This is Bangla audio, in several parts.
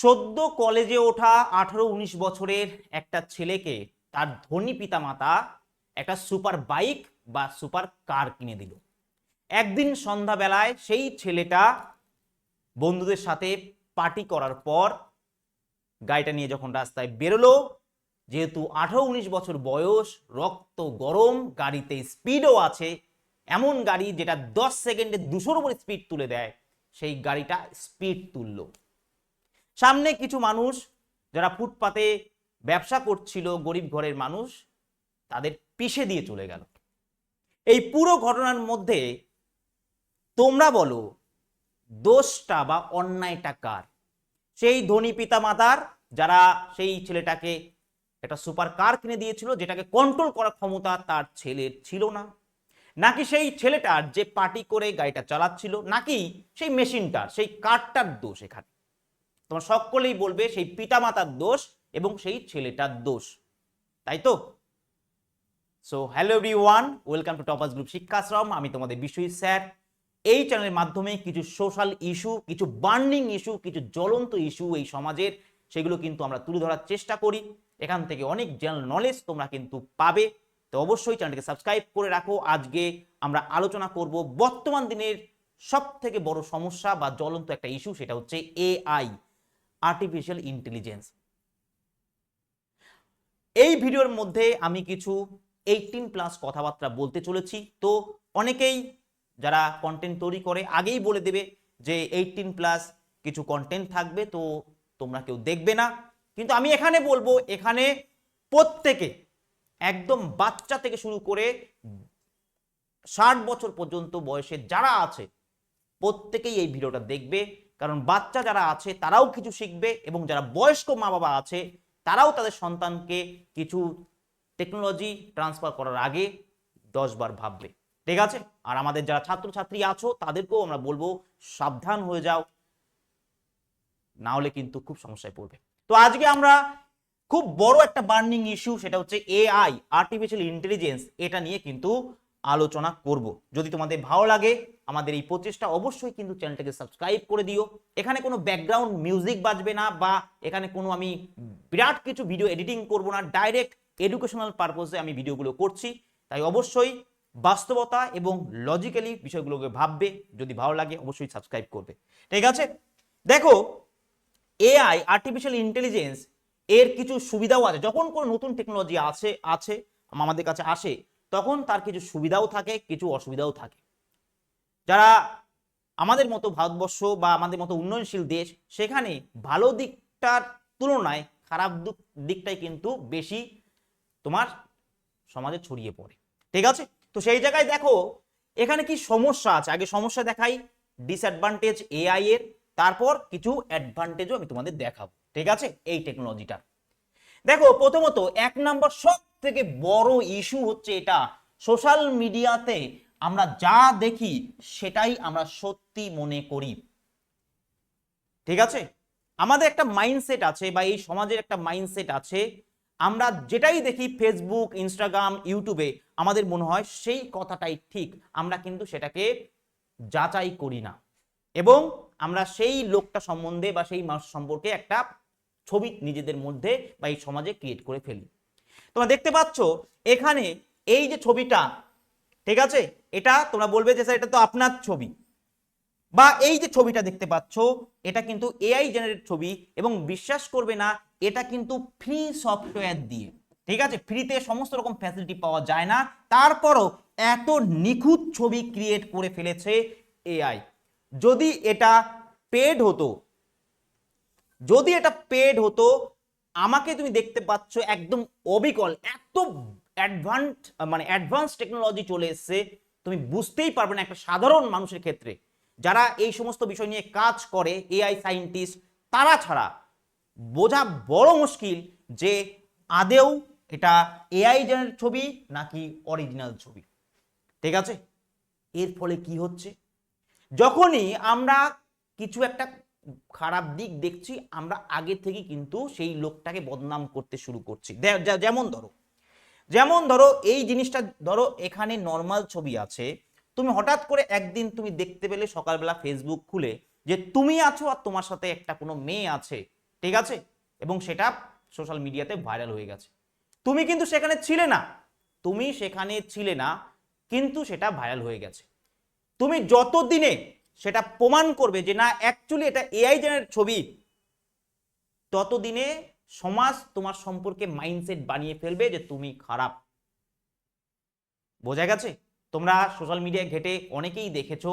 সদ্য কলেজে ওঠা আঠারো উনিশ বছরের একটা ছেলেকে তার ধনী পিতামাতা একটা সুপার বাইক বা সুপার কার কিনে দিল। একদিন সন্ধ্যাবেলায় সেই ছেলেটা বন্ধুদের সাথে পার্টি করার পর গাড়িটা নিয়ে যখন রাস্তায় বেরোলো, যেহেতু আঠারো উনিশ বছর বয়স, রক্ত গরম, গাড়িতে স্পিডও আছে, এমন গাড়ি যেটা দশ সেকেন্ডে দুশোর উপর স্পিড তুলে দেয়, সেই গাড়িটা স্পিড তুললো। সামনে কিছু মানুষ যারা ফুটপাতে ব্যবসা করছিল, গরিব ঘরের মানুষ, তাদের পিষে দিয়ে চলে গেল। এই পুরো ঘটনার মধ্যে তোমরা বলো, দোষটা বা অন্যায়টা কার? সেই ধনী পিতা মাতার যারা সেই ছেলেটাকে একটা সুপার কার কিনে দিয়েছিল, যেটাকে কন্ট্রোল করার ক্ষমতা তার ছেলের ছিল না। নাকি সেই ছেলেটার যে পার্টি করে গাড়িটা চালাচ্ছিল, নাকি সেই মেশিনটার সেই কারটার দোষ এখানে? তোমার সকলেই বলবে সেই পিতামাতার দোষ এবং সেই ছেলেটার দোষ। তাই তো? So hello everyone welcome to toppers group শিক্ষাশ্রম আমি তোমাদের বিশ্বজিৎ স্যার। এই চ্যানেলের মাধ্যমে কিছু সোশ্যাল ইস্যু কিছু বার্নিং ইস্যু কিছু জ্বলন্ত ইস্যু এই সমাজের, সেগুলো কিন্তু আমরা তুলে ধরার চেষ্টা করি। এখান থেকে অনেক জেনারেল নলেজ তোমরা কিন্তু পাবে। তো অবশ্যই চ্যানেলটিকে সাবস্ক্রাইব করে রাখো। আজকে আমরা আলোচনা করব বর্তমান দিনের সব থেকে বড় সমস্যা বা জ্বলন্ত একটা ইস্যু সেটা হচ্ছে এআই আর্টিফিশিয়াল ইন্টেলিজেন্স এই ভিডিওর মধ্যে আমি কিছু এইটিন প্লাস কথাবার্তা বলতে চলেছি। তো অনেকেই যারা কন্টেন্ট তৈরি করে আগেই বলে দেবে যে এইটিন প্লাস কিছু কন্টেন্ট থাকবে, তো তোমরা কেউ দেখবে না। কিন্তু আমি এখানে বলব, এখানে প্রত্যেকে, একদম বাচ্চা থেকে শুরু করে ষাট বছর পর্যন্ত বয়সে যারা আছে, প্রত্যেকেই এই ভিডিওটা দেখবে। কারণ বাচ্চা যারা আছে, তারাও কিছু শিখবে এবং যারা বয়স্ক মা বাবা আছে, তারাও তাদের সন্তানকে কিছু টেকনোলজি ট্রান্সফার করার আগে দশবার ভাববে। ঠিক আছে? আর আমাদের যারা ছাত্রছাত্রী আছো, তাদেরকেও আমরা বলব, সাবধান হয়ে যাও। না হলে কিন্তু খুব সমস্যায় পড়বে। তো আজকে আমরা খুব বড় একটা বার্নিং ইস্যু সেটা হচ্ছে এআই আর্টিফিশিয়াল ইন্টেলিজেন্স এটা নিয়ে কিন্তু আলোচনা করব। যদি তোমাদের ভালো লাগে আমাদের এই প্রচেষ্টা, অবশ্যই কিন্তু চ্যানেলটাকে সাবস্ক্রাইব করে দিও। এখানে কোনো ব্যাকগ্রাউন্ড মিউজিক বাজবে না বা এখানে কোনো আমি বিরাট কিছু ভিডিও এডিটিং করব না। ডাইরেক্ট এডুকেশনাল পারপোজে আমি ভিডিওগুলো করছি। তাই অবশ্যই বাস্তবতা এবং লজিক্যালি বিষয়গুলোকে ভাববে। যদি ভালো লাগে অবশ্যই সাবস্ক্রাইব করবে। ঠিক আছে? দেখো এআই আর্টিফিশিয়াল ইন্টেলিজেন্স এর কিছু সুবিধাও আছে। যখন কোনো নতুন টেকনোলজি আছে আছে, আমাদের কাছে আসে তখন তার কিছু সুবিধাও থাকে, কিছু অসুবিধাও থাকে। যারা আমাদের মতো ভারতবর্ষ বা আমাদের মতো উন্নয়নশীল দেশ, সেখানে ভালো দিকটার তুলনায় খারাপ দিক- দিকটাই কিন্তু বেশি তোমার সমাজে ছড়িয়ে পড়ে। ঠিক আছে? তো সেই জায়গায় দেখো, এখানে কি সমস্যা আছে? আগে সমস্যা দেখাই ডিসঅ্যাডভান্টেজ এআই এর, তারপর কিছু অ্যাডভান্টেজও আমি তোমাদের দেখাবো। ঠিক আছে? এই টেকনোলজিটা দেখো, প্রথমত এক নম্বর সব থেকে বড় ইস্যু হচ্ছে এটা। সোশ্যাল মিডিয়াতে আমরা যা দেখি, সেটাই আমরা সত্যি মনে করি। ঠিক আছে? আমাদের একটা মাইন্ডসেট আছে বা এই সমাজের একটা মাইন্ডসেট আছে। আমরা যেটাই দেখি ফেসবুক ইনস্টাগ্রাম ইউটিউবে আমাদের মনে হয় সেই কথাটাই ঠিক। আমরা কিন্তু সেটাকে যাচাই করি না। এবং আমরা সেই লোকটা সম্বন্ধে বা সেই মানুষ সম্পর্কে একটা ছবি নিজেদের মধ্যে বা এই সমাজে ক্রিয়েট করে ফেলি। তোমরা দেখতে পাচ্ছ, এখানে এই যে ছবিটা, ঠিক আছে? এটা তোমরা বলবে যে, স্যার, এটা তো আপনার ছবি। বা এই যে ছবিটা দেখতে পাচ্ছ, এটা কিন্তু এআই জেনারেট ছবি এবং বিশ্বাস করবে না, এটা কিন্তু ফ্রি সফটওয়্যার দিয়ে। ঠিক আছে? ফ্রিতে সমস্ত রকম ফ্যাসিলিটি পাওয়া যায় না। তারপরও এত নিখুঁত ছবি ক্রিয়েট করে ফেলেছে এআই যদি এটা পেড হতো, যদি এটা পেড হতো আমাকে তুমি দেখতে পাচ্ছ একদম অবিকল, এত অ্যাডভান্স মানে অ্যাডভান্স টেকনোলজি চলে এসছে, তুমি বুঝতেই পারবে না একটা সাধারণ মানুষের ক্ষেত্রে। যারা এই সমস্ত বিষয় নিয়ে কাজ করে এআই সায়েন্টিস্ট তারা ছাড়া বোঝা বড় মুশকিল যে আদেও এটা এআই জেনারেট ছবি নাকি অরিজিনাল ছবি। ঠিক আছে? এর ফলে কি হচ্ছে? যখনই আমরা কিছু একটা খারাপ দিক দেখছি, আমরা আগে থেকে কিন্তু সেই লোকটাকে বদনাম করতে শুরু করছি। যেমন ধরো যেমন ধরো এই জিনিসটা, ধরো এখানে নর্মাল ছবি আছে, তুমি হঠাৎ করে একদিন তুমি দেখতে পেলে সকালবেলা ফেসবুক খুলে যে তুমি আছো আর তোমার সাথে একটা কোনো মেয়ে আছে, ঠিক আছে? এবং সেটা সোশ্যাল মিডিয়াতে ভাইরাল হয়ে গেছে। তুমি কিন্তু সেখানে ছিলে না, তুমি সেখানে ছিলে না, কিন্তু সেটা ভাইরাল হয়ে গেছে। তুমি যত দিনে সেটা প্রমাণ করবে যে না অ্যাকচুয়ালি এটা এআই জেনারেট ছবি। ততদিনে সমাজ তোমার সম্পর্কে মাইন্ডসেট বানিয়ে ফেলবে যে তুমি খারাপ। বোঝা গেছে? তোমরা সোশ্যাল মিডিয়ায় ঘেটে অনেকেই দেখেছ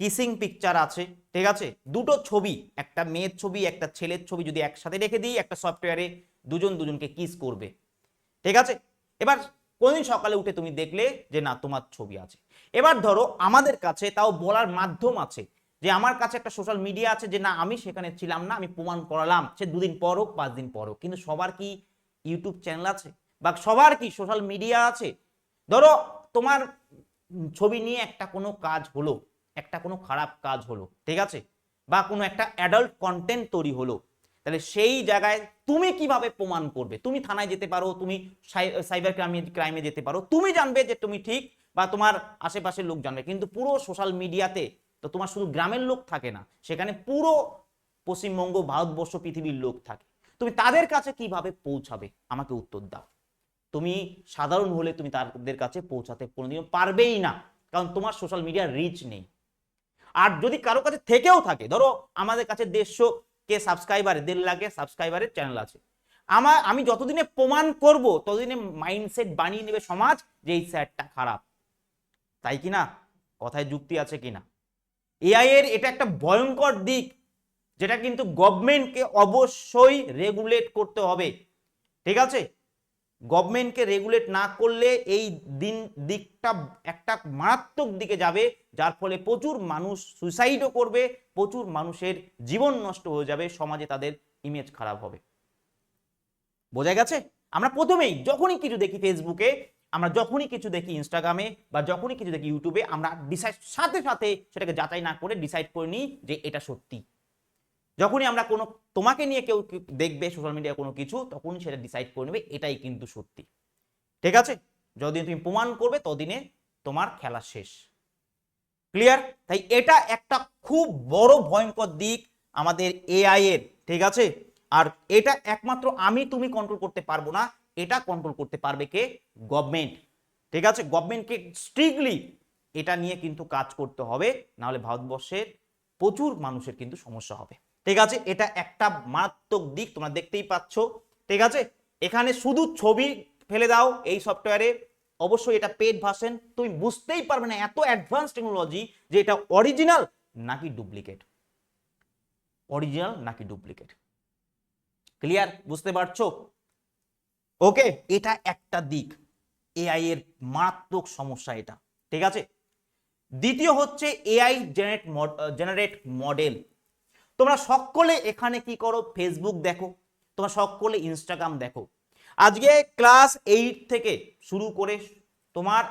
কিসিং পিকচার আছে, ঠিক আছে? দুটো ছবি, একটা মেয়ের ছবি, একটা ছেলের ছবি যদি একসাথে রেখে দিই, একটা সফটওয়্যারে দুজন দুজনকে কিস করবে। ঠিক আছে? এবার কোনদিন সকালে উঠে তুমি দেখলে যে না, তোমার ছবি আছে। এবার ধরো আমাদের কাছে তাও বলার মাধ্যম আছে যে আমার কাছে একটা সোশ্যাল মিডিয়া আছে যে না, আমি সেখানে ছিলাম না, আমি প্রমাণ করালাম। সে দুদিন পর হোক, পাঁচ দিন পর হোক। কিন্তু সবার কি ইউটিউব চ্যানেল আছে? বা সবার কি সোশ্যাল মিডিয়া আছে? ধরো তোমার ছবি নিয়ে একটা কোনো কাজ হলো, একটা কোনো খারাপ কাজ হলো, ঠিক আছে? বা কোনো একটা অ্যাডাল্ট কন্টেন্ট তৈরি হলো, তাহলে সেই জায়গায় তুমি কীভাবে প্রমাণ করবে? তুমি থানায় যেতে পারো, তুমি সাইবার ক্রাইমে ক্রাইমে যেতে পারো। তুমি জানবে যে তুমি ঠিক বা তোমার আশেপাশের লোক জানবে কিন্তু পুরো সোশ্যাল মিডিয়াতে তো তোমার শুধু গ্রামের লোক থাকে না, সেখানে পুরো পশ্চিমবঙ্গ, ভারতবর্ষ পৃথিবীর লোক থাকে। তুমি তাদের কাছে কীভাবে পৌঁছাবে? আমাকে উত্তর দাও। তুমি সাধারণ হলে তুমি তাদের কাছে পৌঁছাতে কোনোদিনও পারবেই না, কারণ তোমার সোশ্যাল মিডিয়ার রিচ নেই। আর যদি কারও কাছে থেকেও থাকে, ধরো আমাদের কাছে দেড়শো কে সাবস্ক্রাইবার দেড় লাখের সাবস্ক্রাইবারের চ্যানেল আছে। আমার, আমি যতদিনে প্রমাণ করব, ততদিনে মাইন্ডসেট বানিয়ে নেবে সমাজ যে এই স্যারটা খারাপ। তাই কি না? কথায় যুক্তি আছে কি না? এআই এর এটা একটা ভয়ঙ্কর দিক, যেটা কিন্তু গভর্নমেন্টকে অবশ্যই রেগুলেট করতে হবে। ঠিক আছে? গভর্নমেন্টকে রেগুলেট না করলে এই দিন, দিকটা একটা মারাত্মক দিকে যাবে, যার ফলে প্রচুর মানুষ সুইসাইডও করবে, প্রচুর মানুষের জীবন নষ্ট হয়ে যাবে, সমাজে তাদের ইমেজ খারাপ হবে। বোঝা গেছে? আমরা প্রথমেই যখনই কিছু দেখি ফেসবুকে আমরা যখনই কিছু দেখি ইনস্টাগ্রামে বা যখনই কিছু দেখি ইউটিউবে আমরা ডিসাইড সাথে সাথে সেটাকে যাচাই না করে ডিসাইড করে নিই যে এটা সত্যি। যখনই আমরা কোনো, তোমাকে নিয়ে কেউ দেখবে সোশ্যাল মিডিয়ায় কোনো কিছু, তখনই সেটা ডিসাইড করে নেবে, এটাই কিন্তু সত্যি। ঠিক আছে? যতদিন তুমি প্রমাণ করবে, ততদিনে তোমার খেলা শেষ। ক্লিয়ার তাই এটা একটা খুব বড় ভয়ঙ্কর দিক আমাদের এআই এর, ঠিক আছে? আর এটা একমাত্র আমি তুমি কন্ট্রোল করতে পারব না, এটা কন্ট্রোল করতে পারবে কে? গভর্নমেন্ট ঠিক আছে? গভর্নমেন্টকে স্ট্রিক্টলি এটা নিয়ে কিন্তু কাজ করতে হবে, নাহলে ভারতবর্ষের প্রচুর মানুষের কিন্তু সমস্যা হবে। ঠিক আছে? এটা একটা মারাত্মক দিক, তোমরা দেখতেই পাচ্ছ। ঠিক আছে? এখানে শুধু ছবি ফেলে দাও এই সফটওয়্যারে অবশ্যই এটা পেড ভার্সন তুমি বুঝতেই পারবে না এত অ্যাডভান্স টেকনোলজি যে এটা অরিজিনাল নাকি ডুপ্লিকেট অরিজিনাল নাকি ডুপ্লিকেট ক্লিয়ার বুঝতে পারছ? ওকে এটা একটা দিক। এআই এর মারাত্মক সমস্যা এটা। ঠিক আছে? দ্বিতীয় হচ্ছে এআই জেনারেট জেনারেট মডেল তোমরা সকলে এখানে কি করো? ফেসবুক দেখো। তোমরা সকলে ইনস্টাগ্রাম দেখো। আজকে ক্লাস এইট থেকে শুরু করে তোমার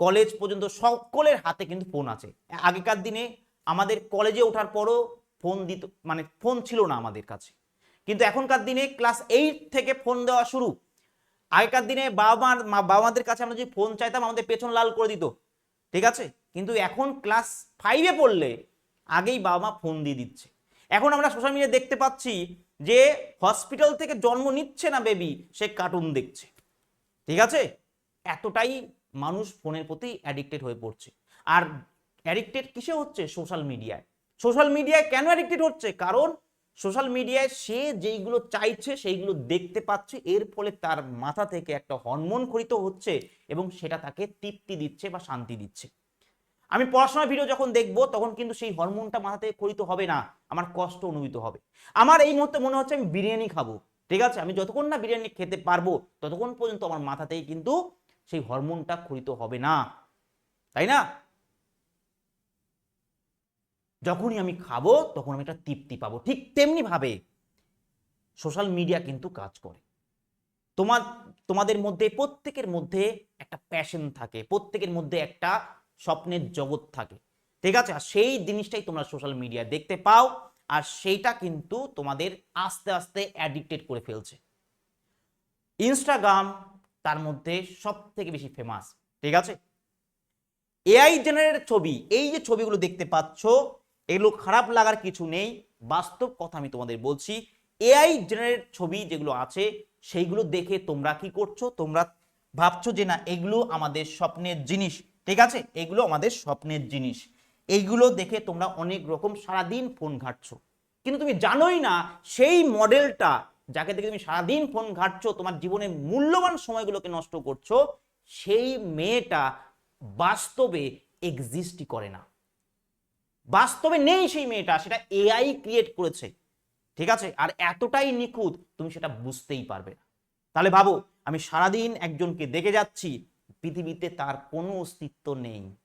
কলেজ পর্যন্ত সকলের হাতে কিন্তু ফোন আছে। আগেকার দিনে আমাদের কলেজে ওঠার পরও ফোন দিত মানে ফোন ছিল না আমাদের কাছে। কিন্তু এখনকার দিনে ক্লাস এইট থেকে ফোন দেওয়া শুরু। আগেকার দিনে বাবা মার, মা- বাবা মাদের কাছে আমরা যদি ফোন চাইতাম, আমাদের পেছন লাল করে দিত। ঠিক আছে? কিন্তু এখন ক্লাস ফাইভে পড়লে আগেই বাবা মা ফোন দিয়ে দিচ্ছে। এখন আমরা সোশ্যাল মিডিয়া দেখতে পাচ্ছি যে হসপিটাল থেকে জন্ম নিচ্ছে না বেবি সে কার্টুন দেখছে। ঠিক আছে? এতটাই মানুষ ফোনের প্রতি অ্যাডিক্টেড হয়ে পড়ছে। আর অ্যাডিক্টেড কিসে হচ্ছে? সোশ্যাল মিডিয়ায় সোশ্যাল মিডিয়ায় কেন অ্যাডিক্টেড হচ্ছে? কারণ সোশ্যাল মিডিয়ায় সে যেইগুলো চাইছে, সেইগুলো দেখতে পাচ্ছে। এর ফলে তার মাথা থেকে একটা হরমোন খরিত হচ্ছে এবং সেটা তাকে তৃপ্তি দিচ্ছে বা শান্তি দিচ্ছে। আমি পড়াশোনার ভিডিও যখন দেখব, তখন কিন্তু সেই হরমোনটা মাথা থেকে খরিত হবে না, আমার কষ্ট অনুভূত হবে। আমার এই মুহূর্তে মনে হচ্ছে আমি বিরিয়ানি খাব, ঠিক আছে? আমি যতক্ষণ না বিরিয়ানি খেতে পারব, ততক্ষণ পর্যন্ত আমার মাথা থেকে কিন্তু সেই হরমোনটা খরিত হবে না। তাই না? যখনই আমি খাব, তখন আমি একটা তৃপ্তি পাবো। ঠিক তেমনি ভাবে সোশ্যাল মিডিয়া কিন্তু কাজ করে। তোমার, তোমাদের মধ্যে, প্রত্যেকের মধ্যে একটা প্যাশন থাকে, প্রত্যেকের মধ্যে একটা স্বপ্নের জগৎ থাকে। ঠিক আছে? আর সেই জিনিসটাই তোমরা সোশ্যাল মিডিয়া দেখতে পাও, আর সেইটা কিন্তু তোমাদের আস্তে আস্তে অ্যাডিক্টেড করে ফেলছে। ইনস্টাগ্রাম তার মধ্যে সব থেকে বেশি ফেমাস ঠিক আছে? এআই জেনারেট ছবি, এই যে ছবিগুলো দেখতে পাচ্ছ এগুলো খারাপ লাগার কিছু নেই। বাস্তব কথা আমি তোমাদের বলছি এআই জেনারেট ছবি যেগুলো আছে, সেইগুলো দেখে তোমরা কি করছ? তোমরা ভাবছ যে না, এগুলো আমাদের স্বপ্নের জিনিস। ঠিক আছে? এগুলো আমাদের স্বপ্নের জিনিস। এইগুলো দেখে তোমরা অনেক রকম সারাদিন ফোন ঘাটছো। কিন্তু তুমি জানোই না, সেই মডেলটা যাকে দেখে তুমি সারাদিন ফোন ঘাটছো, তোমার জীবনের মূল্যবান সময়গুলোকে নষ্ট করছ, সেই মেয়েটা বাস্তবে এক্সিস্টই করে না। বাস্তবে নেই সেই মেয়েটা, সেটা এআই ক্রিয়েট করেছে। ঠিক আছে? আর এতটাই নিখুঁত, তুমি সেটা বুঝতেই পারবে। তাহলে ভাবো, আমি সারাদিন একজনকে দেখে যাচ্ছি, পৃথিবীতে তার কোনো অস্তিত্ব নেই।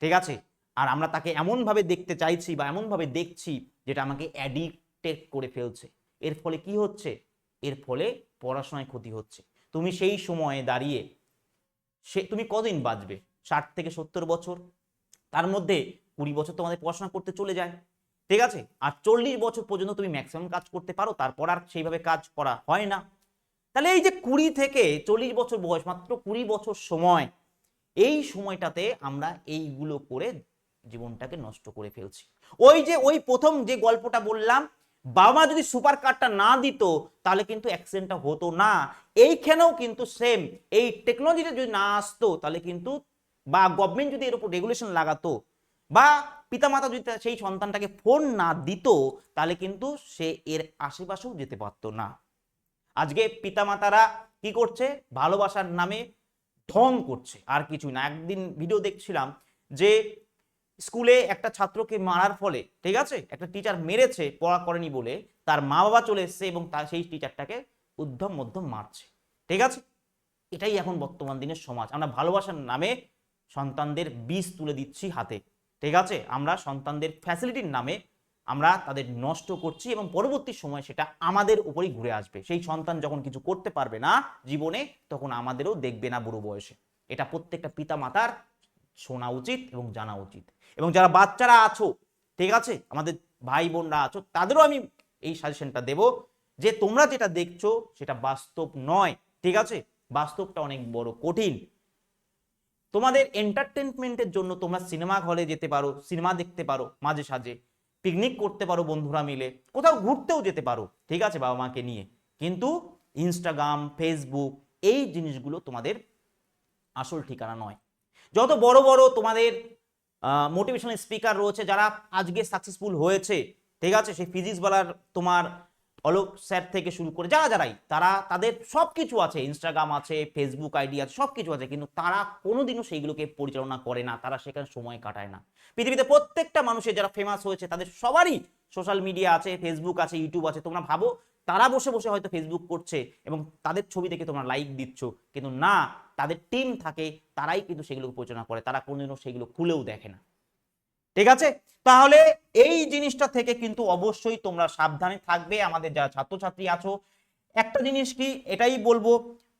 ঠিক আছে? আর আমরা তাকে এমনভাবে দেখতে চাইছি বা এমনভাবে দেখছি, যেটা আমাকে অ্যাডিক্টেড করে ফেলছে। এর ফলে কি হচ্ছে? এর ফলে পড়াশোনায় ক্ষতি হচ্ছে। তুমি সেই সময়ে দাঁড়িয়ে, সে, তুমি কদিন বাঁচবে? ষাট থেকে সত্তর বছর? তার মধ্যে কুড়ি বছর তোমাদের পড়াশোনা করতে চলে যায়। ঠিক আছে? আর চল্লিশ বছর পর্যন্ত তুমি ম্যাক্সিমাম কাজ করতে পারো, তারপর আর সেইভাবে কাজ করা হয় না। তাহলে এই যে কুড়ি থেকে চল্লিশ বছর বয়স, মাত্র কুড়ি বছর সময়, এই সময়টাতে আমরা এইগুলো করে জীবনটাকে নষ্ট করে ফেলছি। ওই যে, ওই প্রথম যে গল্পটা বললাম, বাবা যদি সুপার কারটা না দিত, তাহলে কিন্তু অ্যাক্সিডেন্টটা হতো না। এইখানেও কিন্তু সেম এই টেকনোলজিটা যদি না আসতো, তাহলে কিন্তু বা গভর্নমেন্ট যদি এর উপর রেগুলেশন লাগাতো বা পিতামাতা যদি সেই সন্তানটাকে ফোন না দিত, তাহলে কিন্তু সে এর আশেপাশেও যেতে পারতো না। আজকে পিতামাতারা কি করছে? ভালোবাসার নামে ঢং করছে, আর কিছুই না। একদিন ভিডিও দেখছিলাম যে স্কুলে একটা ছাত্রকে মারার ফলে, ঠিক আছে? একটা টিচার মেরেছে, পড়া করেনি বলে, তার মা বাবা চলে এসছে এবং তার সেই টিচারটাকে উদ্ধম মধ্যম মারছে, ঠিক আছে? এটাই এখন বর্তমান দিনের সমাজ। আমরা ভালোবাসার নামে সন্তানদের বীজ তুলে দিচ্ছি হাতে। ঠিক আছে? আমরা সন্তানদের ফ্যাসিলিটির নামে আমরা তাদের নষ্ট করছি এবং পরবর্তী সময় সেটা আমাদের উপরেই ঘুরে আসবে। সেই সন্তান যখন কিছু করতে পারবে না জীবনে, তখন আমাদেরও দেখবে না বুড়ো বয়সে। এটা প্রত্যেকটা পিতা মাতার শোনা উচিত এবং জানা উচিত। এবং যারা বাচ্চারা আছো, ঠিক আছে? আমাদের ভাই বোনরা আছো, তাদেরও আমি এই সাজেশনটা দেব যে তোমরা যেটা দেখছ, সেটা বাস্তব নয়, ঠিক আছে? বাস্তবটা অনেক বড় কঠিন। তোমাদের এন্টারটেনমেন্টের জন্য তোমরা সিনেমা হলে যেতে পারো সিনেমা দেখতে পারো, মাঝে সাঝে। পিকনিক করতে পারো বন্ধুরা মিলে, কোথাও ঘুরতেও যেতে পারো, ঠিক আছে বাবা মাকে নিয়ে। কিন্তু ইনস্টাগ্রাম ফেসবুক এই জিনিসগুলো তোমাদের আসল ঠিকানা নয়। যত বড় বড় তোমাদের মোটিভেশনাল স্পিকার রয়েছে, যারা আজকে সাকসেসফুল হয়েছে, ঠিক আছে, সেই ফিজিক্সওয়ালার তোমার অলোক স্যার থেকে শুরু করে যারা যারাই, তারা তাদের সব কিছু আছে ইনস্টাগ্রাম আছে ফেসবুক আইডি আছে সব কিছু আছে, কিন্তু তারা কোনোদিনও সেইগুলোকে পরিচালনা করে না, তারা সেখানে সময় কাটায় না। পৃথিবীতে প্রত্যেকটা মানুষের যারা ফেমাস হয়েছে, তাদের সবারই সোশ্যাল মিডিয়া আছে ফেসবুক আছে ইউটিউব আছে, তোমরা ভাবো, তারা বসে বসে হয়তো ফেসবুক করছে এবং তাদের ছবি দেখে তোমরা লাইক দিচ্ছ, কিন্তু না, তাদের টিম থাকে, তারাই কিন্তু সেগুলোকে পরিচালনা করে, তারা কোনোদিনও সেগুলো খুলেও দেখে না। ঠিক আছে? তাহলে এই জিনিসটা থেকে কিন্তু অবশ্যই তোমরা সাবধানে থাকবে, আমাদের যারা ছাত্রছাত্রী আছো। একটা জিনিস কি, এটাই বলব,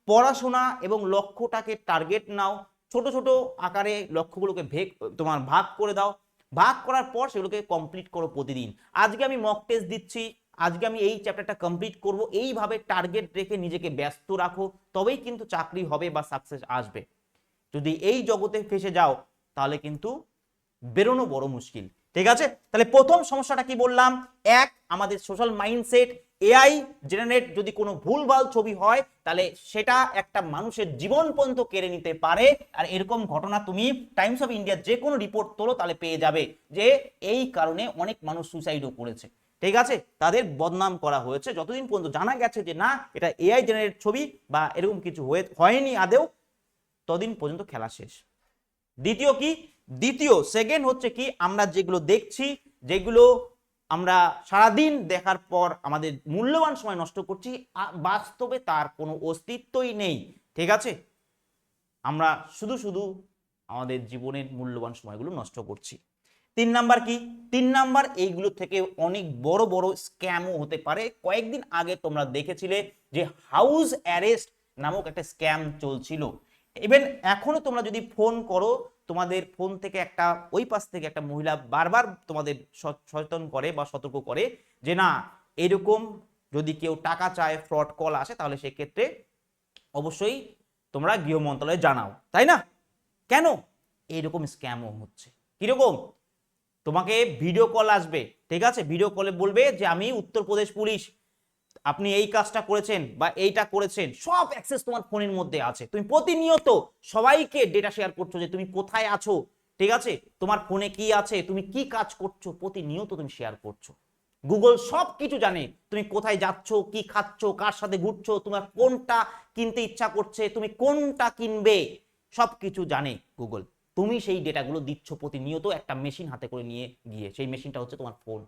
পড়াশোনা এবং লক্ষ্যটাকে টার্গেট নাও। ছোট ছোট আকারে লক্ষ্যগুলোকে ভেগ, তোমার ভাগ করে দাও। ভাগ করার পর সেগুলোকে কমপ্লিট করো প্রতিদিন। আজকে আমি মক টেস্ট দিচ্ছি, আজকে আমি এই চ্যাপ্টারটা কমপ্লিট করব। এইভাবে টার্গেট রেখে নিজেকে ব্যস্ত রাখো, তবেই কিন্তু চাকরি হবে বা সাকসেস আসবে। যদি এই জগতে ফেসে যাও, তাহলে কিন্তু বেরোনো বড় মুশকিল। ঠিক আছে? তাহলে প্রথম সমস্যাটা কি বললাম? এক, আমাদের সোশ্যাল মাইন্ডসেট এআই জেনারেট যদি কোনো ভুলভাল ছবি হয়, তাহলে সেটা একটা মানুষের জীবন পর্যন্ত কেড়ে নিতে পারে। আর এরকম ঘটনা তুমি টাইমস অফ ইন্ডিয়ার যে কোনো রিপোর্ট তোলো, তাহলে পেয়ে যাবে যে এই কারণে অনেক মানুষ সুসাইডও করেছে। ঠিক আছে? তাদের বদনাম করা হয়েছে। যতদিন পর্যন্ত জানা গেছে যে না, এটা এআই জেনারেট ছবি বা এরকম কিছু হয়ে, হয়নি আদেও ততদিন পর্যন্ত খেলা শেষ। দ্বিতীয় কি? দ্বিতীয় সেকেন্ড হচ্ছে কি, আমরা যেগুলো দেখছি, যেগুলো আমরা সারাদিন দেখার পর আমাদের মূল্যবান সময় নষ্ট করছি বাস্তবে তার কোনো অস্তিত্বই নেই। ঠিক আছে? আমরা শুধু শুধু আমাদের জীবনের মূল্যবান সময়গুলো নষ্ট করছি। তিন নাম্বার কি? তিন নাম্বার এইগুলো থেকে অনেক বড় বড় স্ক্যামও হতে পারে। কয়েকদিন আগে তোমরা দেখেছিলে যে হাউস অ্যারেস্ট নামক একটা স্ক্যাম চলছিল। ইভেন এখনও তোমরা যদি ফোন করো তোমাদের ফোন থেকে একটা, ওই পাশ থেকে একটা মহিলা বারবার তোমাদের সচেতন করে বা সতর্ক করে যে না, এরকম যদি কেউ টাকা চায় ফ্রড কল আসে, তাহলে সেক্ষেত্রে অবশ্যই তোমরা গৃহ মন্ত্রণালয়ে জানাও। তাই না? কেন? এইরকম স্ক্যামও হচ্ছে। কীরকম? তোমাকে ভিডিও কল আসবে, ঠিক আছে? ভিডিও কলে বলবে যে, আমি উত্তরপ্রদেশ পুলিশ। আপনি এই কাজটা করেছেন বা এইটা করেছেন, সব অ্যাক্সেস তোমার ফোনের মধ্যে আছে। তুমি প্রতিনিয়ত সবাইকে ডেটা শেয়ার করছ যে তুমি কোথায় আছো, ঠিক আছে? তোমার ফোনে কি আছে, তুমি কি কাজ করছ, প্রতিনিয়ত তুমি শেয়ার করছ। গুগল সব কিছু জানে তুমি কোথায় যাচ্ছ, কি খাচ্ছ, কার সাথে ঘুরছো, তোমার কোনটা কিনতে ইচ্ছা করছে, তুমি কোনটা কিনবে সব কিছু জানে গুগল তুমি সেই ডেটাগুলো দিচ্ছ প্রতিনিয়ত একটা মেশিন হাতে করে নিয়ে গিয়ে, সেই মেশিনটা হচ্ছে তোমার ফোন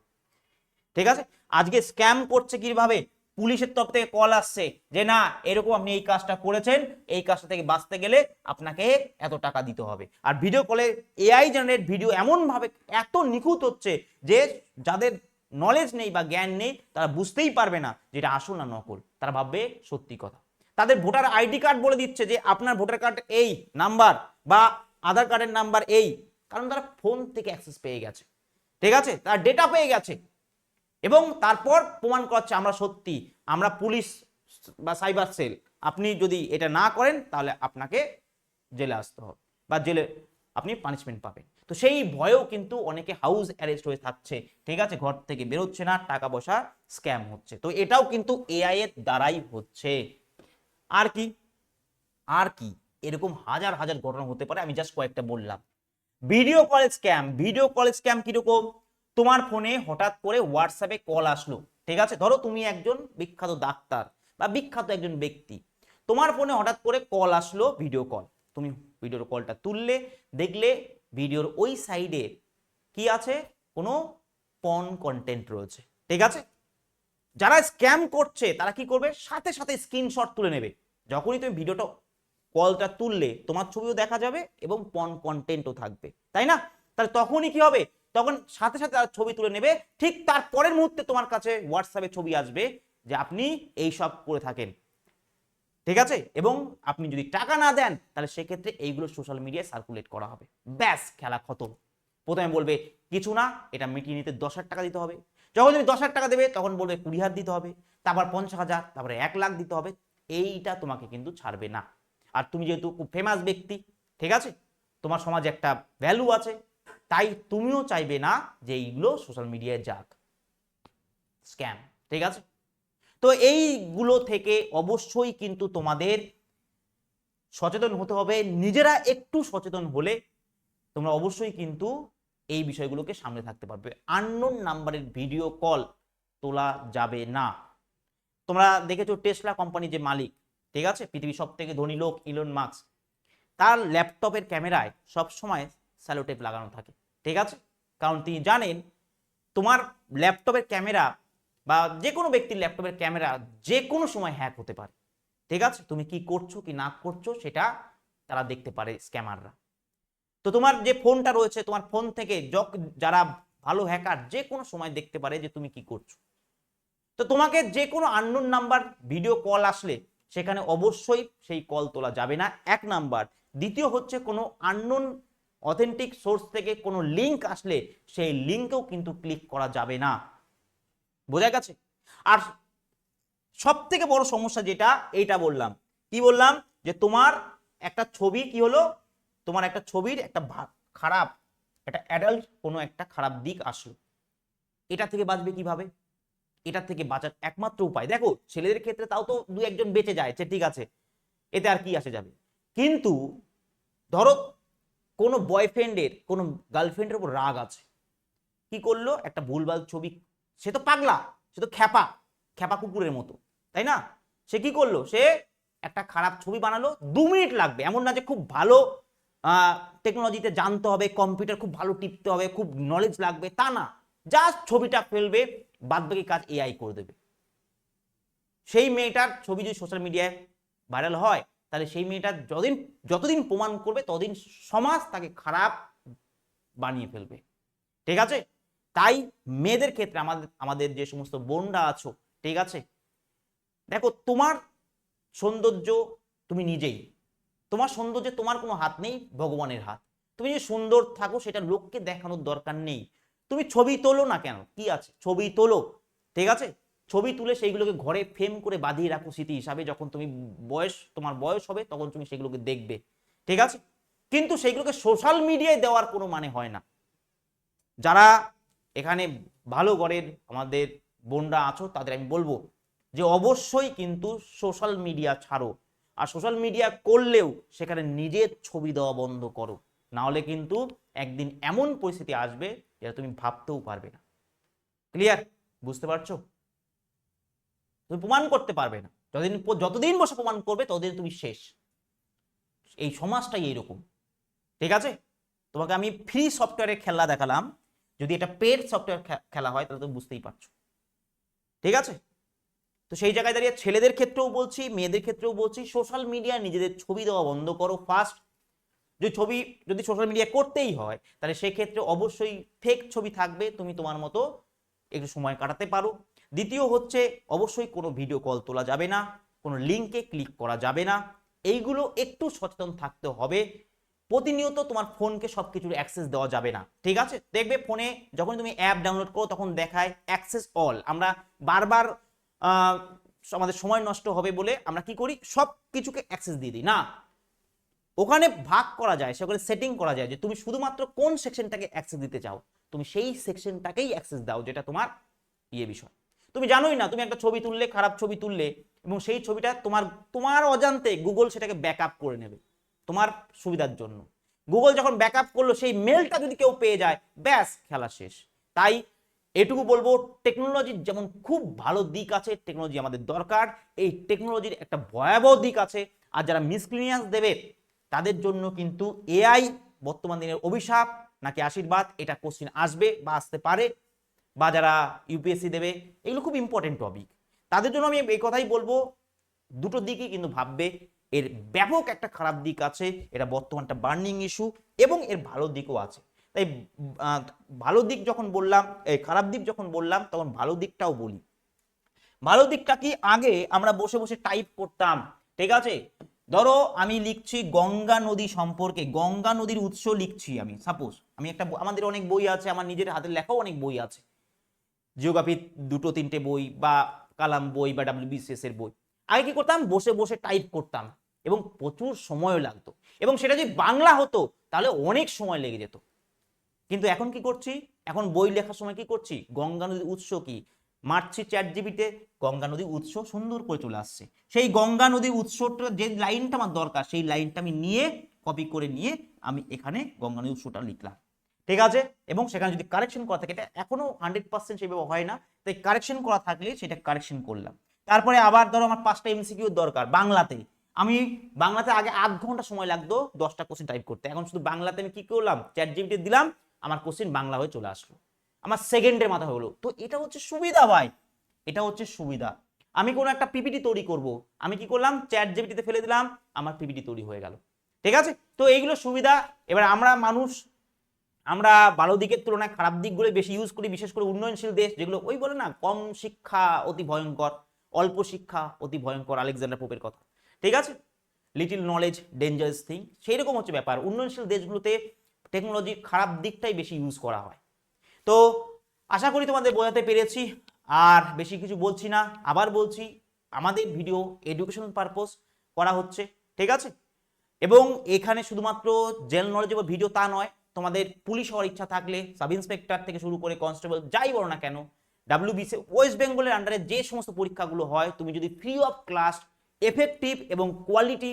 ঠিক আছে? আজকে স্ক্যাম করছে কীভাবে? পুলিশের তরফ থেকে কল আসছে যে, না, এরকম আপনি এই কাজটা করেছেন, এই কাজটা থেকে বাঁচতে গেলে আপনাকে এত টাকা দিতে হবে। আর ভিডিও কলে এআই জেনারেট ভিডিও এমন ভাবে এত নিখুঁত হচ্ছে যে, যাদের নলেজ নেই বা জ্ঞান নেই, তারা বুঝতেই পারবে না যেটা আসল না নকল। তারা ভাববে সত্যি কথা। তাদের ভোটার আইডি কার্ড বলে দিচ্ছে যে, আপনার ভোটার কার্ড এই নাম্বার বা আধার কার্ডের নাম্বার এই। কারণ তারা ফোন থেকে অ্যাক্সেস পেয়ে গেছে। ঠিক আছে? তার ডেটা পেয়ে গেছে। এবং তারপর প্রমাণ করছে আমরা সত্যি, আমরা পুলিশ বা সাইবার সেল। আপনি যদি এটা না করেন, তাহলে আপনাকে জেলে আসতে হবে বা জেলে আপনি পানিশমেন্ট পাবেন। তো সেই ভয়েও কিন্তু অনেকে হাউস অ্যারেস্ট হয়ে থাকছে। ঠিক আছে, ঘর থেকে বেরোচ্ছে না, টাকা পয়সা স্ক্যাম হচ্ছে। তো এটাও কিন্তু এআই এর দ্বারাই হচ্ছে। আর কি? আর কি? এরকম হাজার হাজার ঘটনা হতে পারে, আমি জাস্ট কয়েকটা বললাম। Video call scam video call scam কীরকম? তোমার ফোনে হঠাৎ করে হোয়াটসঅ্যাপে কল আসলো। ঠিক আছে? ধরো তুমি একজন বিখ্যাত ডাক্তার বা বিখ্যাত একজন ব্যক্তি। তোমার ফোনে হঠাৎ করে কল আসলো ভিডিও কল তুমি ভিডিওর কলটা তুললে, দেখলে ভিডিওর ওই সাইডে কি আছে? কোনো পন কন্টেন্ট রয়েছে। ঠিক আছে? যারা স্ক্যাম করছে, তারা কি করবে? সাথে সাথে স্ক্রিনশট তুলে নেবে। যখনই তুমি ভিডিওটা কলটা তুললে, তোমার ছবিও দেখা যাবে এবং পন কন্টেন্টও থাকবে। তাই না? তাহলে তখনই কি হবে? তখন সাথে সাথে তারা ছবি তুলে নেবে। ঠিক তার পরের মুহূর্তে তোমার কাছে হোয়াটসঅ্যাপে ছবি আসবে যে আপনি এই সব করে থাকেন। ঠিক আছে? এবং আপনি যদি টাকা না দেন, তাহলে সেক্ষেত্রে এইগুলো সোশ্যাল মিডিয়ায় সার্কুলেট করা হবে। ব্যাস, খেলা খতম। প্রথমে বলবে, কিছু না, এটা মিটিয়ে নিতে দশ হাজার টাকা দিতে হবে। যখন তুমি দশ হাজার টাকা দেবে, তখন বলবে, কুড়ি হাজার দিতে হবে। তারপর পঞ্চাশ হাজার, তারপরে এক লাখ দিতে হবে। এইটা তোমাকে কিন্তু ছাড়বে না। আর তুমি যেহেতু খুব ফেমাস ব্যক্তি, ঠিক আছে? তোমার সমাজে একটা ভ্যালু আছে। তাই তুমিও চাইবে না যে এইগুলো সোশ্যাল মিডিয়ায় যাক। স্ক্যাম ঠিক আছে? তো এইগুলো থেকে অবশ্যই কিন্তু তোমাদের সচেতন হতে হবে। নিজেরা একটু সচেতন হলে তোমরা অবশ্যই কিন্তু এই বিষয়গুলোকে সামনে থাকতে পারবে। আননোন নাম্বারের ভিডিও কল তোলা যাবে না। তোমরা দেখেছ টেসলা কোম্পানি যে মালিক, ঠিক আছে? পৃথিবীর সব থেকে ধনী লোক ইলন মার্কস তার ল্যাপটপের ক্যামেরায় সব সময় স্যালোটেপ লাগানো থাকে। ঠিক আছে? কারণ তিনি জানেন তোমার ল্যাপটপের ক্যামেরা বা যে কোনো ব্যক্তির ল্যাপটপের ক্যামেরা যে কোনো সময় হ্যাক হতে পারে। ঠিক আছে? তুমি কি করছ, কি না করছ, সেটা তারা দেখতে পারে স্ক্যামাররা তো তোমার যে ফোনটা রয়েছে, তোমার ফোন থেকে যারা ভালো হ্যাকার যে কোনো সময় দেখতে পারে যে তুমি কি করছ। তো তোমাকে যে কোনো আননোন নাম্বার ভিডিও কল আসলে সেখানে অবশ্যই সেই কল তোলা যাবে না। এক নাম্বার দ্বিতীয় হচ্ছে কোনো আননোন অথেন্টিক সোর্স থেকে কোনো লিংক আসলে সেই লিঙ্কেও কিন্তু ক্লিক করা যাবে না। বোঝা গেছে? আর সব থেকে বড় সমস্যা যেটা, এইটা বললাম। কি বললাম? যে তোমার একটা ছবি কি হলো? তোমার একটা ছবির একটা খারাপ, একটা অ্যাডাল্ট কোনো একটা খারাপ দিক আসলো। এটা থেকে বাঁচবে কীভাবে? এটা থেকে বাঁচার একমাত্র উপায়। দেখো, ছেলেদের ক্ষেত্রে তাও তো দু একজন বেঁচে যায় যে ঠিক আছে। এতে আর কি আসে যাবে? কিন্তু ধরো কোনো বয়ফ্রেন্ডের কোনো গার্লফ্রেন্ডের উপর রাগ আছে। কি করল? একটা ভুলভাল ছবি। সে তো পাগলা, সে তো খ্যাপা খ্যাপা কুকুরের মতো, তাই না? সে কি করল? সে একটা খারাপ ছবি বানালো, দু মিনিট লাগবে। এমন না যে খুব ভালো টেকনোলজিতে জানতে হবে কম্পিউটার খুব ভালো টিপতে হবে, খুব নলেজ লাগবে, তা না। জাস্ট ছবিটা ফেলবে বাদ বাকি কাজ এআই করে দেবে। সেই মেয়েটার ছবি যদি সোশ্যাল মিডিয়ায় ভাইরাল হয় তাহলে সেই মেয়েটা যতদিন যতদিন প্রমাণ করবে, ততদিন সমাজ তাকে খারাপ বানিয়ে ফেলবে। ঠিক আছে? তাই মেয়েদের ক্ষেত্রে আমাদের আমাদের যে সমস্ত বোনরা আছো, ঠিক আছে? দেখো, তোমার সৌন্দর্য তুমি নিজেই। তোমার সৌন্দর্যে তোমার কোনো হাত নেই, ভগবানের হাত। তুমি যে সুন্দর থাকো, সেটা লোককে দেখানোর দরকার নেই। তুমি ছবি তোলো না কেন? কি আছে? ছবি তোলো। ঠিক আছে? ছবি তুলে সেইগুলোকে ঘরে ফ্রেম করে বাঁধিয়ে রাখো স্মৃতি হিসাবে। যখন তুমি বয়স, তোমার বয়স হবে, তখন তুমি সেগুলোকে দেখবে। ঠিক আছে? কিন্তু সেইগুলোকে সোশ্যাল মিডিয়ায় দেওয়ার কোনো মানে হয় না। যারা এখানে ভালো ঘরের আমাদের বোনরা আছো, তাদের আমি বলব যে অবশ্যই কিন্তু সোশ্যাল মিডিয়া ছাড়ো। আর সোশ্যাল মিডিয়া করলেও সেখানে নিজের ছবি দেওয়া বন্ধ করো। না হলে কিন্তু একদিন এমন পরিস্থিতি আসবে যেটা তুমি ভাবতেও পারবে না। ক্লিয়ার বুঝতে পারছ? তুমি প্রমাণ করতে পারবে না। যতদিন যতদিন বসে প্রমাণ করবে, ততদিন তুমি শেষ। এই সমাজটাই এইরকম। ঠিক আছে? তোমাকে আমি ফ্রি সফটওয়্যারের খেলা দেখালাম। যদি এটা পেড সফটওয়্যার খেলা হয়, তাহলে তুমি বুঝতেই পারছ। ঠিক আছে? তো সেই জায়গায় দাঁড়িয়ে ছেলেদের ক্ষেত্রেও বলছি, মেয়েদের ক্ষেত্রেও বলছি সোশ্যাল মিডিয়া নিজেদের ছবি দেওয়া বন্ধ করো ফার্স্ট যে ছবি যদি সোশ্যাল মিডিয়া করতেই হয়, তাহলে সেক্ষেত্রে অবশ্যই ফেক ছবি থাকবে। তুমি তোমার মতো একটু সময় কাটাতে পারো। দ্বিতীয় হচ্ছে অবশ্যই কোনো ভিডিও কল তোলা যাবে না, কোনো লিঙ্কে ক্লিক করা যাবে না। এইগুলো একটু সচেতন থাকতে হবে। প্রতিনিয়ত তোমার ফোনকে সব কিছুর অ্যাক্সেস দেওয়া যাবে না, ঠিক আছে? দেখবে ফোনে যখন তুমি অ্যাপ ডাউনলোড করো, তখন দেখায় অ্যাক্সেস অল আমরা বারবার আমাদের সময় নষ্ট হবে বলে আমরা কি করি? সব কিছুকে অ্যাক্সেস দিয়ে দিই, না? ওখানে ভাগ করা যায় সেখানে সেটিং করা যায় যে তুমি শুধুমাত্র কোন সেকশনটাকে অ্যাক্সেস দিতে চাও, তুমি সেই সেকশনটাকেই অ্যাক্সেস দাও, যেটা তোমার ইয়ে বিষয়। তুমি জানোই না, তুমি একটা ছবি তুললে, খারাপ ছবি তুললে, এবং সেই ছবিটা তোমার তোমার অজান্তে গুগল সেটাকে ব্যাকআপ করে নেবে, তোমার সুবিধার জন্য। গুগল যখন ব্যাকআপ করল, সেই মেলটা যদি কেউ পেয়ে যায়, ব্যাস, খেলা শেষ। তাই এটুকু বলব টেকনোলজির যেমন খুব ভালো দিক আছে টেকনোলজি আমাদের দরকার, এই টেকনোলজির একটা ভয়াবহ দিক আছে, আর যারা মিসক্লিনিয়াস দেবে, তাদের জন্য কিন্তু এআই বর্তমান দিনের অভিশাপ, নাকি আশীর্বাদ, এটা কোশ্চিন আসবে বা আসতে পারে। বা যারা ইউপিএসসি দেবে, এগুলো খুব ইম্পর্টেন্ট টপিক তাদের জন্য আমি এই কথাই বলব, দুটো দিকই কিন্তু ভাববে। এর ব্যাপক একটা খারাপ দিক আছে, এটা বর্তমানটা বার্নিং ইস্যু এবং এর ভালো দিকও আছে। তাই ভালো দিক যখন বললাম, এই খারাপ দিক যখন বললাম, তখন ভালো দিকটাও বলি। ভালো দিকটা কি? আগে আমরা বসে বসে টাইপ করতাম, ঠিক আছে? ধরো আমি লিখছি গঙ্গা নদী সম্পর্কে, গঙ্গা নদীর উৎস লিখছি আমি সাপোজ আমি একটা আমাদের অনেক বই আছে, আমার নিজের হাতের লেখাও অনেক বই আছে। জিওগ্রাফির দুটো, তিনটে বই বা কালাম বই বা ডাব্লিউবিসিএস এর বই। আগে কি করতাম? বসে বসে টাইপ করতাম এবং প্রচুর সময়ও লাগতো। এবং সেটা যদি বাংলা হতো, তাহলে অনেক সময় লেগে যেত। কিন্তু এখন কি করছি? এখন বই লেখার সময় কি করছি? গঙ্গা নদীর উৎস কি? মারছি চ্যাট জিবিতে গঙ্গা নদীর উৎস সুন্দর করে চলে আসছে। সেই গঙ্গা নদীর উৎসটা, যে লাইনটা আমার দরকার, সেই লাইনটা আমি নিয়ে কপি করে নিয়ে আমি এখানে গঙ্গা নদীর উৎসটা লিখলাম। ঠিক আছে? এবং সেখানে যদি কারেকশন করা থাকে, এটা এখনও হান্ড্রেড পার্সেন্ট সেভাবে হয় না। তাই কারেকশন করা থাকলে সেটা কারেকশন করলাম। তারপরে আবার ধরো আমার পাঁচটা এমসিকিউ দরকার, বাংলাতে। আমি বাংলাতে আগে আধ ঘণ্টা সময় লাগতো দশটা কোশ্চেন টাইপ করতে। এখন শুধু বাংলাতে আমি কি করলাম? চ্যাট জিবিটি দিলাম, আমার কোশ্চেন বাংলা হয়ে চলে আসলো। আমার সেকেন্ডের মাথা হলো। তো এটা হচ্ছে সুবিধা ভাই। এটা হচ্ছে সুবিধা। আমি কোনো একটা পিপিটি তৈরি করব। আমি কি করলাম? চ্যাট জিপিটিতে ফেলে দিলাম, আমার পিপিটি তৈরি হয়ে গেল। ঠিক আছে? তো এইগুলো সুবিধা। এবার আমরা মানুষ আমরা ভালো দিকের তুলনায় খারাপ দিকগুলো বেশি ইউজ করি, বিশেষ করে উন্নয়নশীল দেশ, যেগুলো ওই বলে না, কম শিক্ষা অতি ভয়ঙ্কর, অল্প শিক্ষা অতি ভয়ঙ্কর, আলেকজান্ডার পোপের কথা। ঠিক আছে? লিটিল নলেজ ডেঞ্জারাস থিং সেই রকম হচ্ছে ব্যাপার। উন্নয়নশীল দেশগুলোতে টেকনোলজির খারাপ দিকটাই বেশি ইউজ করা হয়। তো, আশা করি তোমাদের বোঝাতে পেরেছি। আর বেশি কিছু বলছি না, আবার বলছি, আমাদের ভিডিও এডুকেশন পারপোজ করা হচ্ছে। ঠিক আছে? এবং এখানে শুধুমাত্র জেল নলেজ ভিডিও তা নয় তোমাদের পুলিশ হওয়ার ইচ্ছা থাকলে সাব ইন্সপেক্টর থেকে শুরু করে কনস্টেবল যাই বলো না কেন ডাব্লিউবিসি ওয়েস্ট বেঙ্গলের আন্ডারে যে সমস্ত পরীক্ষাগুলো হয়, তুমি যদি ফ্রি অফ ক্লাস এফেক্টিভ এবং কোয়ালিটি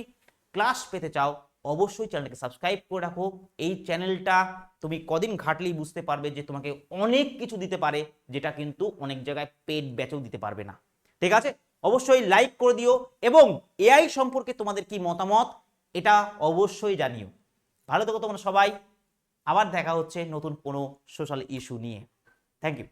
ক্লাস পেতে চাও, অবশ্যই চ্যানেলকে সাবস্ক্রাইব করে রাখো। এই চ্যানেলটা তুমি কদিন ঘাটলেই বুঝতে পারবে যে তোমাকে অনেক কিছু দিতে পারে, যেটা কিন্তু অনেক জায়গায় পেড ব্যাচও দিতে পারবে না। ঠিক আছে? অবশ্যই লাইক করে দিও এবং এআই সম্পর্কে তোমাদের কি মতামত, এটা অবশ্যই জানিও। ভালো থেকো তোমরা সবাই। আবার দেখা হচ্ছে নতুন কোনো সোশ্যাল ইস্যু নিয়ে। Thank you